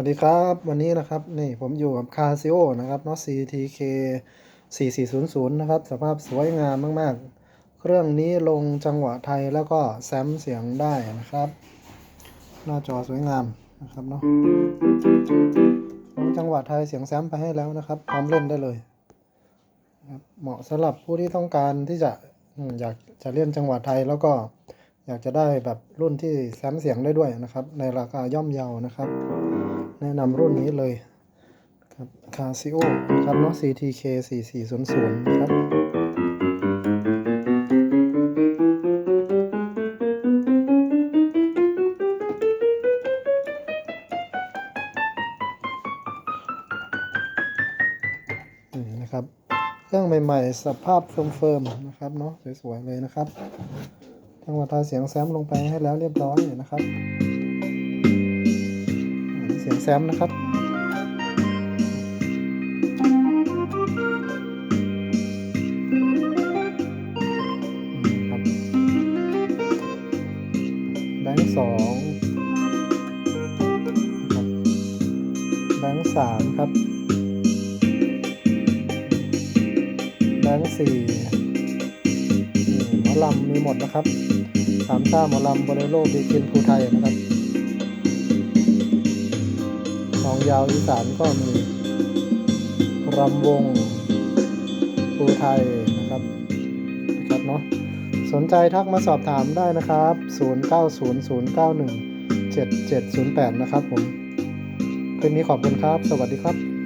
วัสดีครับวันนี้นะครับนี่ผมอยู่กับคาซิโอนะครับเนาะ CTK 4400 นะครับ สภาพสวยงามมาก ๆ เครื่องนี้ลงจังหวะไทยแล้วก็แซมเสียงได้นะครับ หน้าจอสวยงามนะครับเนาะลงจังหวะไทยเสียงแซมไปให้แล้วนะครับ พร้อมเล่นได้เลยนะครับเหมาะสำหรับผู้ที่ต้องการที่จะอยากจะเล่นจังหวะไทยแล้วก็อยากจะได้แบบรุ่นที่แซมเสียงได้ด้วยนะครับ ในราคาย่อมเยานะครับ แนะนำรุ่นนี้เลยครับคาซิโอนะครับเนาะ CTK 4400นะครับนี่นะครับ เครื่องใหม่ๆ สภาพเฟิร์มๆนะครับเนาะสวยๆเลยนะครับจังหวะทายเสียงแซมลงไปให้แล้วเรียบร้อยนะครับ สียงแซมนะครับแบงค์สองแบงค์สามครับแบงค์สี่หมอลำมีหมดนะครับสามชาหมอลำโบเลโรบีกินภูไทยนะครับ องยาวอีสานก็มีรำวงภูไทยนะครับนะครับเนาะสนใจทักมาสอบถามได้นะครับ 0900917708 นะครับผมคลิปนี้ขอบคุณครับ สวัสดีครับ